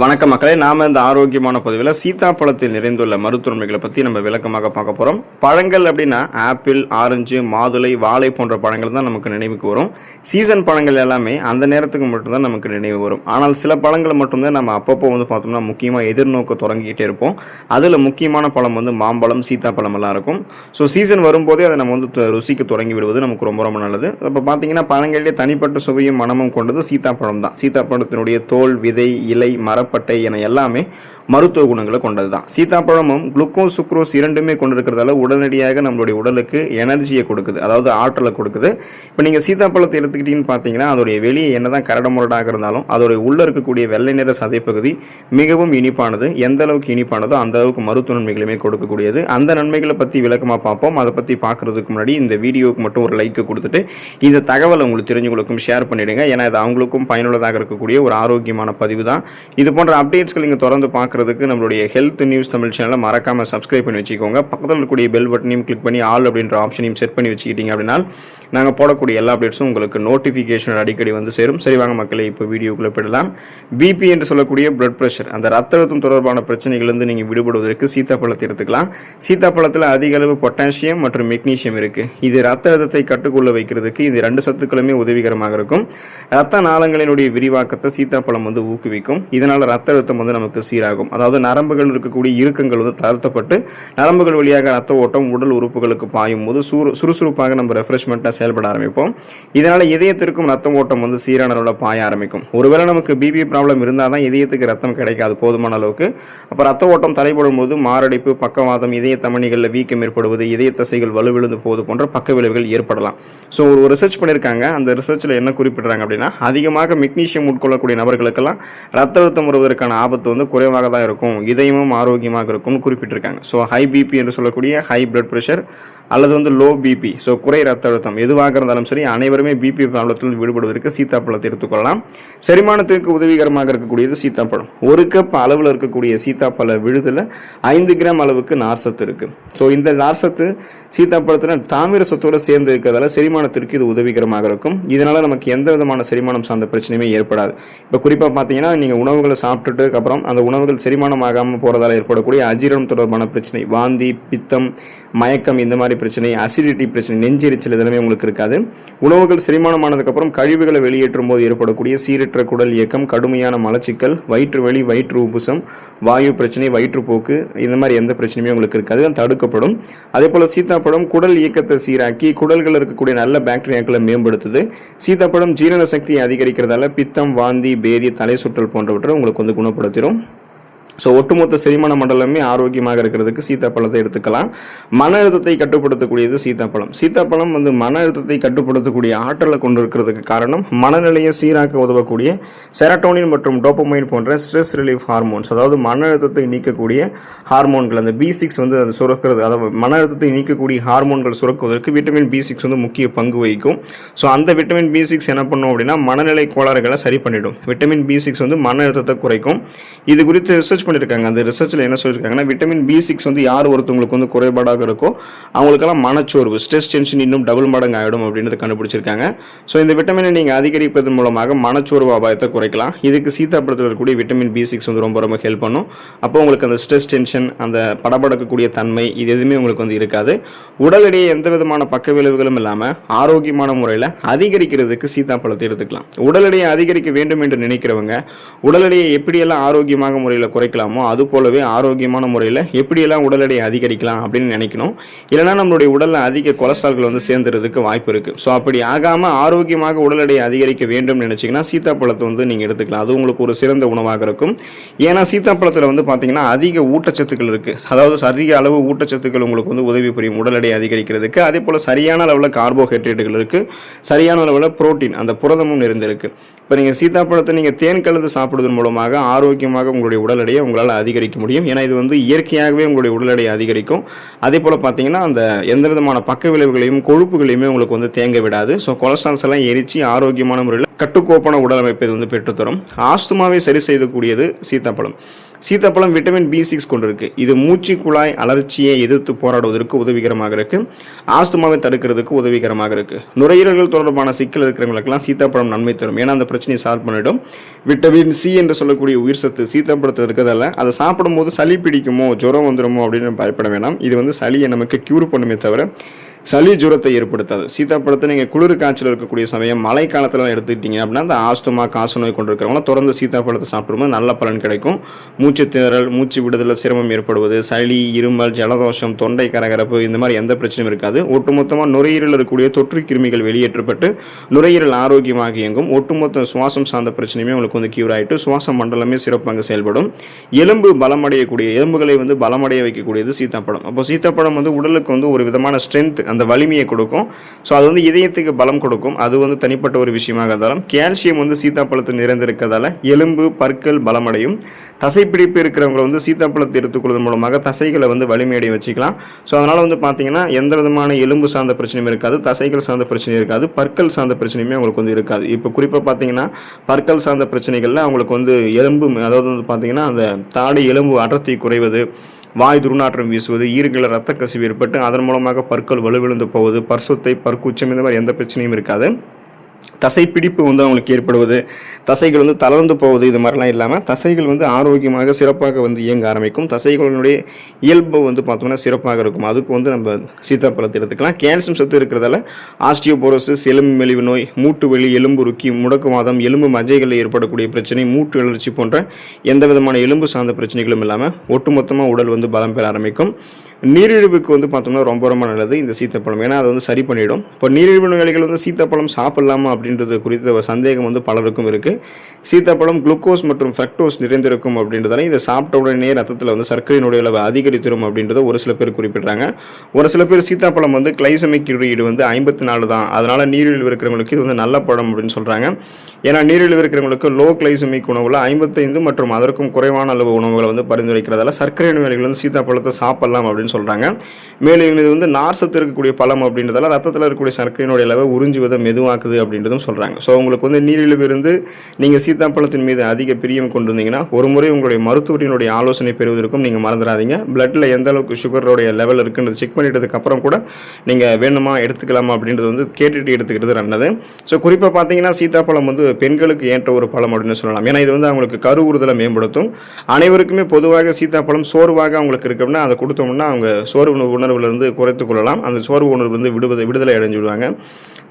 வணக்க மக்களே நாம இந்த ஆரோக்கியமான பதிவில் சீதாப்பழத்தில் நிறைந்துள்ள மருத்துவமைகளை பற்றி நம்ம விளக்கமாக பார்க்க போகிறோம் பழங்கள் அப்படின்னா ஆப்பிள் ஆரஞ்சு மாதுளை வாழை போன்ற பழங்கள் தான் நமக்கு நினைவுக்கு வரும். சீசன் பழங்கள் எல்லாமே அந்த நேரத்துக்கு மட்டும்தான் நமக்கு நினைவு வரும். ஆனால் சில பழங்களை மட்டும்தான் நம்ம அப்பப்போ வந்து பார்த்தோம்னா முக்கியமாக எதிர்நோக்க தொடங்கிக்கிட்டே இருப்போம். அதில் முக்கியமான பழம் வந்து மாம்பழம் சீத்தாப்பழம் எல்லாம் இருக்கும். ஸோ சீசன் வரும்போதே அதை நம்ம வந்து ருசிக்க தொடங்கி விடுவது நமக்கு ரொம்ப ரொம்ப நல்லது. இப்போ பார்த்தீங்கன்னா பழங்களிலே தனிப்பட்ட சுவையும் மனமும் கொண்டது சீத்தாப்பழம் தான் சீத்தாப்பழத்தினுடைய தோல் விதை இலை மரப்பட்டை என எல்லாமே மருத்துவ குணங்களை கொண்டது தான் சீத்தாப்பழமும் குளுக்கோஸ் சுக்ரோஸ் இரண்டுமே கொண்டிருக்கிறதால உடனடியாக நம்மளுடைய உடலுக்கு எனர்ஜியை கொடுக்குது. அதாவது ஆற்றலை கொடுக்குது. இப்போ நீங்கள் சீத்தாப்பழத்தை எடுத்துக்கிட்டீங்கன்னு பார்த்தீங்கன்னா அதோடைய வெளியே என்னதான் கரடமுரடாக இருந்தாலும் அதோடைய உள்ளே இருக்கக்கூடிய வெள்ளை நிற சதைப்பகுதி மிகவும் இனிப்பானது. எந்த அளவுக்கு இனிப்பானதோ அந்த அளவுக்கு மருத்துவ நன்மைகளுமே கொடுக்கக்கூடியது. அந்த நன்மைகளை பற்றி விளக்கமாக பார்ப்போம். அதை பற்றி பார்க்குறதுக்கு முன்னாடி இந்த வீடியோவுக்கு மட்டும் ஒரு லைக் கொடுத்துட்டு இந்த தகவலை உங்களுக்கு தெரிஞ்சவங்களுக்கும் ஷேர் பண்ணிவிடுங்க ஏன்னா இது அவங்களுக்கும் பயனுள்ளதாக இருக்கக்கூடிய ஒரு ஆரோக்கியமான பதிவு தான் இது போன்ற அப்டேட்ஸ்கள் நீங்கள் தொடர்ந்து பார்க்குறதுக்கு நம்மளுடைய ஹெல்த் நியூஸ் தமிழ் சேனலை மறக்காமல் சப்ஸ்கிரைப் பண்ணி வச்சுக்கோங்க. பக்கத்தில் இருக்கக்கூடிய பெல் பட்டனையும் கிளிக் பண்ணி ஆல் அப்படின்ற ஆப்ஷனையும் செட் பண்ணி வச்சுக்கிட்டீங்க அப்படின்னா நாங்கள் போடக்கூடிய எல்லா அப்டேட்ஸும் உங்களுக்கு நோட்டிஃபிகேஷன் அடிக்கடி வந்து சேரும். சரி வாங்க இப்போ வீடியோக்குள்ளே போயிடலாம். பிபி என்று சொல்லக்கூடிய பிளட் ப்ரெஷர் அந்த ரத்த அழுத்தம் தொடர்பான பிரச்சனைகளிலிருந்து நீங்கள் விடுபடுவதற்கு சீத்தாப்பழத்தை எடுத்துக்கலாம். சீத்தாப்பழத்தில் அதிக அளவு பொட்டாசியம் மற்றும் மெக்னீஷியம் இருக்குது இது ரத்த அழுத்தத்தை கட்டுக்குள்ள வைக்கிறதுக்கு இது ரெண்டு சத்துக்களுமே உதவிகரமாக இருக்கும். ரத்த நாளங்களினுடைய விரிவாக்கத்தை சீத்தாப்பழம் வந்து ஊக்குவிக்கும். இதனால் ரத்த அழுத்தம் வந்து நமக்கு சீராகும். அதாவது நரம்புகள் இருக்கக்கூடிய இறுக்கங்கள் வந்து தளர்த்தப்பட்டு நரம்புகள் வழியாக ரத்த ஓட்டம் உடல் உறுப்புகளுக்கு பாயும் போது சுறு சுறுசுறுப்பாக நம்ம ரெஃப்ரெஷ்மெண்ட்டாக செயல்பட ஆரம்பிப்போம். இதனால் இதயத்திற்கும் ரத்த ஓட்டம் வந்து சீரான அளவில் பாய ஆரம்பிக்கும். ஒருவேளை நமக்கு பிபி ப்ராப்ளம் இருந்தால் தான் இதயத்துக்கு ரத்தம் கிடைக்காது போதுமான அளவுக்கு. அப்போ ரத்த ஓட்டம் தடைபடும் போது மாரடைப்பு பக்கவாதம் இதய தமணிகளில் வீக்கம் ஏற்படுவது இதய தசைகள் வலுவிழுந்து போவது போன்ற பக்க விளைவுகள் ஏற்படலாம். ஸோ ஒரு ரிசர்ச் பண்ணியிருக்காங்க. அந்த ரிசர்ச்சில் என்ன குறிப்பிடுறாங்க அப்படின்னா அதிகமாக மெக்னீசியம் உட்கொள்ளக்கூடிய நபர்களுக்கெல்லாம் ரத்த அழுத்தம் வருவதற்கான ஆபத்து வந்து குறைவாக தான் இருக்கும். இதயமும் ஆரோக்கியமாக இருக்கும்னு குறிப்பிட்டிருக்காங்க. ஸோ ஹை பிபி என்று சொல்லக்கூடிய ஹை பிளட் ப்ரெஷர் அல்லது வந்து லோ பிபி ஸோ குறை ரத்த அழுத்தம் எதுவாக இருந்தாலும் சரி அனைவருமே பிபி ப்ராப்ளத்தில் விடுபடுவதற்கு சீத்தாப்பழத்தை எடுத்துக்கொள்ளலாம். செரிமானத்திற்கு உதவிகரமாக இருக்கக்கூடியது சீத்தாப்பழம். ஒரு கப் அளவில் இருக்கக்கூடிய சீத்தாப்பழ விழுதில் ஐந்து கிராம் அளவுக்கு நார்சத்து இருக்குது ஸோ இந்த நார்சத்து சீத்தாப்பழத்தில் தாமிர சத்தோடு சேர்ந்து இருக்கிறதால செரிமானத்திற்கு இது உதவிகரமாக இருக்கும். இதனால் நமக்கு எந்த விதமான செரிமானம் சார்ந்த பிரச்சனையுமே ஏற்படாது. இப்போ குறிப்பாக பார்த்தீங்கன்னா நீங்கள் உணவுகளை சாப்பிட்டுட்டு அப்புறம் அந்த உணவுகள் செரிமானம் ஆகாமல் போகிறதால ஏற்படக்கூடிய அஜீரணம் தொடர்பான பிரச்சனை வாந்தி பித்தம் மயக்கம் இந்த மாதிரி பிரச்சனை அசிடிட்டி பிரச்சனை நெஞ்செரிச்சல் இதெல்லாமே உங்களுக்கு இருக்காது. உணவுகள் செரிமானமானதுக்கப்புறம் கழிவுகளை வெளியேற்றும் போது ஏற்படக்கூடிய சீரற்ற குடல் இயக்கம் கடுமையான மலச்சிக்கல் வயிற்று வலி வயிற்று உபுசம் வாயு பிரச்சனை வயிற்றுப்போக்கு இந்த மாதிரி எந்த பிரச்சனையுமே உங்களுக்கு இருக்காது. தான் தடுக்கப்படும். அதே போல் சீத்தாப்பழம் குடல் இயக்கத்தை சீராக்கி குடல்கள் இருக்கக்கூடிய நல்ல பாக்டீரியாக்களை மேம்படுத்துது. சீத்தாப்பழம் ஜீரண சக்தியை அதிகரிக்கிறதால பித்தம் வாந்தி பேதி தலை சுற்றல் போன்றவற்றை உங்களுக்கு வந்து குணப்படுத்திடும் ஸோ ஒட்டுமொத்த செரிமான மண்டலமே ஆரோக்கியமாக இருக்கிறதுக்கு சீத்தாப்பழத்தை எடுத்துக்கலாம். மன அழுத்தத்தை கட்டுப்படுத்தக்கூடியது சீத்தாப்பழம் சீத்தாப்பழம் வந்து மன அழுத்தத்தை கட்டுப்படுத்தக்கூடிய ஆற்றலை கொண்டு இருக்கிறதுக்கு காரணம் மனநிலையை சீராக்க உதவக்கூடிய செரட்டோனின் மற்றும் டோப்பமைன் போன்ற ஸ்ட்ரெஸ் ரிலீஃப் ஹார்மோன்ஸ். அதாவது மன அழுத்தத்தை நீக்கக்கூடிய ஹார்மோன்கள். அந்த பி சிக்ஸ் வந்து அது சுரக்கிறது. அதாவது மன அழுத்தத்தை நீக்கக்கூடிய ஹார்மோன்கள் சுரக்குவதற்கு விட்டமின் பி சிக்ஸ் வந்து முக்கிய பங்கு வகிக்கும். ஸோ அந்த விட்டமின் பி சிக்ஸ் என்ன பண்ணும் அப்படின்னா மனநிலை கோளாறுகளை சரி பண்ணிடும். விட்டமின் பி சிக்ஸ் வந்து மன அழுத்தத்தை குறைக்கும். இது குறித்து ரிசர்ச் பண்ணியிருக்காங்க அந்த ரிசர்ச்சில் என்ன சொல்லியிருக்காங்கன்னா விட்டமின் பி சிக்ஸ் வந்து யார் ஒருத்தவங்களுக்கு வந்து குறைபாடாக இருக்கோ அவங்களுக்கெல்லாம் மனச்சோர்வு ஸ்ட்ரெஸ் டென்ஷன் இன்னும் டபுள் மடங்கு ஆகிடும் அப்படின்றது கண்டுபிடிச்சிருக்காங்க. ஸோ இந்த விட்டமினை நீங்கள் அதிகரிப்பதன் மூலமாக மனச்சோர்வு அபாயத்தை குறைக்கலாம். இதுக்கு சீத்தாப்பழத்தில் இருக்கக்கூடிய விட்டமின் பி சிக்ஸ் வந்து ரொம்ப ரொம்ப ஹெல்ப் பண்ணும். அப்போ உங்களுக்கு அந்த ஸ்ட்ரெஸ் டென்ஷன் அந்த படபடக்கக்கூடிய தன்மை இது எதுவுமே உங்களுக்கு வந்து இருக்காது. உடல் எடையை எந்த விதமான பக்க விளைவுகளும் இல்லாமல் ஆரோக்கியமான முறையில் அதிகரிக்கிறதுக்கு சீத்தாப்பழத்தை எடுத்துக்கலாம். உடல் எடையை அதிகரிக்க வேண்டும் என்று நினைக்கிறவங்க உடல் எடையை எப்படியெல்லாம் ஆரோக்கியமாக முறையில் குறைக்கலாம் அது போலவே ஆரோக்கியமான முறையில் எப்படியெல்லாம் உடல் எடையை அதிகரிக்கலாம் அப்படின்னு நினைக்கணும். இல்லைனா நம்மளுடைய உடலில் அதிக கொலஸ்ட்ரால்கள் வந்து சேர்ந்துறதுக்கு வாய்ப்பு இருக்குது ஸோ அப்படி ஆகாமல் ஆரோக்கியமாக உடல் எடையை அதிகரிக்க வேண்டும் நினச்சிங்கன்னா சீத்தாப்பழத்தை வந்து நீங்கள் எடுத்துக்கலாம். அது உங்களுக்கு ஒரு சிறந்த உணவாக இருக்கும். ஏன்னா சீத்தாப்பழத்தில் வந்து பார்த்தீங்கன்னா அதிக ஊட்டச்சத்துக்கள் இருக்குது அதாவது அதிக அளவு ஊட்டச்சத்துக்கள் உங்களுக்கு வந்து உதவி புரியும் உடல் எடையை அதிகரிக்கிறதுக்கு. அதே போல் சரியான அளவில் கார்போஹைட்ரேட்டுகள் இருக்குது சரியான அளவில் புரோட்டீன் அந்த புரதமும் நிறைந்திருக்கு. இப்போ நீங்கள் சீத்தாப்பழத்தை நீங்கள் தேன் கலந்து சாப்பிடுவதன் மூலமாக ஆரோக்கியமாக உங்களுடைய உடல் எடையை உங்களால் அதிகரிக்க முடியும். ஏன்னா இது வந்து இயற்கையாகவே உங்களுடைய உடல் எடையை அதிகரிக்கும். அதே போல் பார்த்தீங்கன்னா அந்த எந்த விதமான பக்க விளைவுகளையும் கொழுப்புகளையுமே உங்களுக்கு வந்து தேங்க விடாது. ஸோ கொலஸ்ட்ரால்ஸ் எல்லாம் எரித்து ஆரோக்கியமான முறையில் கட்டுக்கோப்பான உடல் அமைப்பை வந்து பெற்றுத்தரும். ஆஸ்துமாவை சரி செய்யக்கூடியது சீத்தாப்பழம். சீத்தாப்பழம் விட்டமின் பி சிக்ஸ் கொண்டிருக்கு. இது மூச்சு குழாய் அலர்ச்சியை எதிர்த்து போராடுவதற்கு உதவிகரமாக இருக்கு. ஆஸ்துமாவை தடுக்கிறதுக்கு உதவிகரமாக இருக்கு. நுரையீரல்கள் தொடர்பான சிக்கல் இருக்கிறவங்களுக்கெல்லாம் சீத்தாப்பழம் நன்மை தரும். ஏன்னா அந்த பிரச்சனையை சால்வ் பண்ணிடும். விட்டமின் சி என்று சொல்லக்கூடிய உயிர் சத்து சீத்தாப்பழத்தில் இருக்கிறதால அதை சாப்பிடும்போது சளி பிடிக்குமோ ஜுரம் வந்துடுமோ அப்படின்னு பயப்பட வேண்டாம் இது வந்து சளியை நமக்கு க்யூர் பண்ணுமே தவிர சளி ஜுரத்தை ஏற்படுத்தாது. சீத்தாப்பழத்தை நீங்கள் குளிர் காய்ச்சல் இருக்கக்கூடிய சமயம் மழை காலத்தில் எடுத்துக்கிட்டீங்க அப்படின்னா அந்த ஆஸ்துமா காச நோய் கொண்டிருக்கிறவங்களாம் தொடர்ந்து சீத்தாப்பழத்தை சாப்பிடும்போது நல்ல பலன் கிடைக்கும். மூச்சு திணறல் மூச்சு விடுதலில் சிரமம் ஏற்படுவது சளி இருமல் ஜலதோஷம் தொண்டை கரகரப்பு இந்த மாதிரி எந்த பிரச்சனையும் இருக்காது. ஒட்டுமொத்தமாக நுரையீரல் இருக்கக்கூடிய தொற்று கிருமிகள் வெளியேற்றப்பட்டு நுரையீரல் ஆரோக்கியமாக இயங்கும். ஒட்டுமொத்த சுவாசம் சார்ந்த பிரச்சனையுமே உங்களுக்கு வந்து கியூர் ஆகிட்டு சுவாச மண்டலமே சிறப்பாக செயல்படும். எலும்பு பலமடையக்கூடிய எலும்புகளை வந்து பலமடைய வைக்கக்கூடியது சீத்தாப்பழம் அப்போ சீத்தாப்பழம் வந்து உடலுக்கு வந்து ஒரு விதமான ஸ்ட்ரென்த் அந்த வலிமையை கொடுக்கும். ஸோ அது வந்து இதயத்துக்கு பலம் கொடுக்கும். அது வந்து தனிப்பட்ட ஒரு விஷயமாக இருந்தாலும் கால்சியம் வந்து சீத்தாப்பழத்தில் நிறைந்திருக்கிறதால எலும்பு பற்கள் பலமடையும். தசைப்பிடிப்பு இருக்கிறவங்க வந்து சீத்தாப்பழத்தை எடுத்துக்கொள்வதன் மூலமாக தசைகளை வந்து வலிமையடைய வச்சுக்கலாம். ஸோ அதனால் வந்து பார்த்தீங்கன்னா எந்த விதமான எலும்பு சார்ந்த பிரச்சனையும் இருக்காது தசைகள் சார்ந்த பிரச்சனையும் இருக்காது பற்கள் சார்ந்த பிரச்சனையுமே அவங்களுக்கு வந்து இருக்காது. இப்போ குறிப்பாக பார்த்தீங்கன்னா பற்கள் சார்ந்த பிரச்சனைகளில் அவங்களுக்கு வந்து எலும்பு அதாவது வந்து பார்த்தீங்கன்னா அந்த தாடை எலும்பு அடர்த்தி குறைவது வாய் துர்நாற்றம் வீசுவது ஈறுகளில் ரத்த கசிவு ஏற்பட்டு அதன் மூலமாக பற்கள் வலுவிழுந்து போவது பர்சுத்தை பற்குச்சம் இந்த மாதிரி எந்த பிரச்சனையும் இருக்காது. தசைப்பிடிப்பு வந்து அவங்களுக்கு ஏற்படுவது தசைகள் வந்து தளர்ந்து போவது இது மாதிரிலாம் இல்லாமல் தசைகள் வந்து ஆரோக்கியமாக சிறப்பாக வந்து இயங்க ஆரம்பிக்கும். தசைகளினுடைய இயல்பு வந்து பார்த்தோம்னா சிறப்பாக இருக்கும். அதுக்கு வந்து நம்ம சீத்தாப்பழத்தை எடுத்துக்கலாம். கேல்சியம் சத்து இருக்கிறதால ஆஸ்டியோபோரோசிஸ் எலும்பு மெலிவு நோய் மூட்டு வலி எலும்பு ருக்கி முடக்குவாதம் எலும்பு மஜைகளில் ஏற்படக்கூடிய பிரச்சனை மூட்டு வளர்ச்சி போன்ற எந்த விதமான எலும்பு சார்ந்த பிரச்சனைகளும் இல்லாமல் ஒட்டுமொத்தமாக உடல் வந்து பலம் பெற ஆரம்பிக்கும். நீரிழிவுக்கு வந்து பார்த்தோம்னா ரொம்ப ரொம்ப நல்லது இந்த சீத்தாப்பழம். ஏன்னா அதை வந்து சரி பண்ணிடும். இப்போ நீரிழிவு நோயாளிகள் வந்து சீத்தாப்பழம் சாப்பிடலாமா அப்படின்றது குறித்த ஒரு சந்தேகம் வந்து பலருக்கும் இருக்குது சீத்தாப்பழம் குளுக்கோஸ் மற்றும் ஃப்ரக்டோஸ் நிறைந்திருக்கும் அப்படின்றதால இதை சாப்பிட்ட உடனே ரத்தத்தில் வந்து சர்க்கரையினுடைய அளவு அதிகரித்திரும் அப்படின்றத ஒரு சில பேர் குறிப்பிட்றாங்க. ஒரு சில பேர் சீத்தாப்பழம் வந்து கிளைசமிக் குறியீடு வந்து ஐம்பத்தி நாலு தான். அதனால் நீரிழிவு இருக்கிறவங்களுக்கு இது வந்து நல்ல பழம் அப்படின்னு சொல்கிறாங்க ஏன்னா நீரிழிவு இருக்கிறவங்களுக்கு லோ கிளைசமிக் உணவில் ஐம்பத்தைந்து மற்றும் அதற்கும் குறைவான அளவு உணவுகளை வந்து பரிந்துரைக்கிறதால சர்க்கரை நோயாளிகள் வந்து சீத்தாப்பழத்தை சாப்பிடலாம் அப்படின்னு சொல்கிறாங்க மேலும் இது வந்து நார்சத்து இருக்கக்கூடிய பழம் அப்படின்றதால ரத்தத்தில் இருக்கக்கூடிய சர்க்கரையினுடைய அளவை உறிஞ்சுவதை மெதுவாக்குது அப்படின்றதும் சொல்கிறாங்க ஸோ உங்களுக்கு வந்து நீரிழிவு இருந்து நீங்கள் சீத்தாப்பழத்தின் மீது அதிக பிரியம் கொண்டு வந்தீங்கன்னா ஒரு முறை உங்களுடைய மருத்துவரினுடைய ஆலோசனை பெறுவதற்கும் நீங்கள் மறந்துடாதீங்க. பிளட்டில் எந்த அளவுக்கு சுகருடைய லெவல் இருக்குன்றது செக் பண்ணிட்டதுக்கு அப்புறம் கூட நீங்கள் வேணுமா எடுத்துக்கலாமா அப்படின்றது வந்து கேட்டுட்டு எடுத்துக்கிறது நல்லது. ஸோ குறிப்பாக பார்த்தீங்கன்னா சீத்தாப்பழம் வந்து பெண்களுக்கு ஏற்ற ஒரு பழம் அப்படின்னு சொல்லலாம். ஏன்னா இது வந்து அவங்களுக்கு கருவுறுதலை மேம்படுத்தும். அனைவருக்குமே பொதுவாக சீத்தாப்பழம் சோர்வாக அவங்களுக்கு இருக்குன்னா அதை கொடுத்தோம்னா அவங்க சோர்வு உணர்வுலேருந்து குறைத்து கொள்ளலாம். அந்த சோர்வு உணர்வு வந்து விடுவதை விடுதலை அடைஞ்சு விடுவாங்க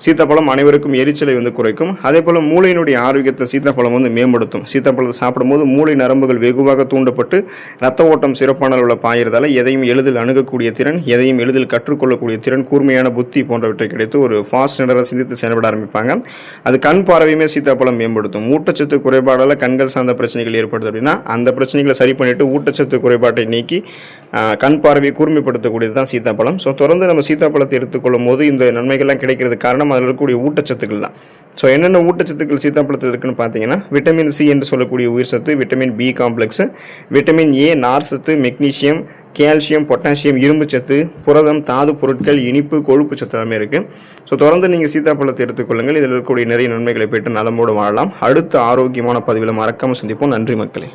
சீத்தாப்பழம் அனைவருக்கும் எரிச்சலை வந்து குறைக்கும். அதே போல் மூளையினுடைய ஆரோக்கியத்தை சீத்தாப்பழம் வந்து மேம்படுத்தும். சீத்தாப்பழத்தை சாப்பிடும்போது மூளை நரம்புகள் வெகுவாக தூண்டப்பட்டு ரத்த ஓட்டம் சிறப்பான அளவில் பாயிறதால எதையும் எளிதில் அணுகக்கூடிய திறன் எதையும் எளிதில் கற்றுக்கொள்ளக்கூடிய திறன் கூர்மையான புத்தி போன்றவற்றை கிடைத்து ஒரு ஃபாஸ்ட் நடராக சிந்தித்து செயல்பட ஆரம்பிப்பாங்க. அது கண் பார்வையுமே சீத்தாப்பழம் மேம்படுத்தும். ஊட்டச்சத்து குறைபாடால் கண்கள் சார்ந்த பிரச்சனைகள் ஏற்படுது அப்படின்னா அந்த பிரச்சனைகளை சரி பண்ணிட்டு ஊட்டச்சத்து குறைபாட்டை நீக்கி கண் பார்வையை கூர்மைப்படுத்தக்கூடியது தான் சீத்தாப்பழம். ஸோ தொடர்ந்து நம்ம சீத்தாப்பழத்தை எடுத்துக்கொள்ளும் போது இந்த நன்மைகள்லாம் கிடைக்கிறது காரணம் அதில் இருக்கக்கூடிய ஊட்டச்சத்துக்கள் தான் ஸோ என்னென்ன ஊட்டச்சத்துக்கள் சீத்தாப்பழத்தில் இருக்குன்னு பார்த்தீங்கன்னா விட்டமின் சி என்று சொல்லக்கூடிய உயிர் சத்து vitamin B complex vitamin A நார் சத்து மெக்னீசியம் கால்சியம் பொட்டாசியம் இரும்பு சத்து புரதம் தாது பொருட்கள் இனிப்பு கொழுப்பு சத்து எல்லாமே இருக்குது ஸோ தொடர்ந்து நீங்கள் சீத்தாப்பழத்தை எடுத்துக்கொள்ளுங்கள் இதில் இருக்கக்கூடிய நிறைய நன்மைகளை பெற்று நலமோடு வாழலாம். அடுத்த ஆரோக்கியமான பதிவில் மறக்காமல் சந்திப்போம். நன்றி மக்களே.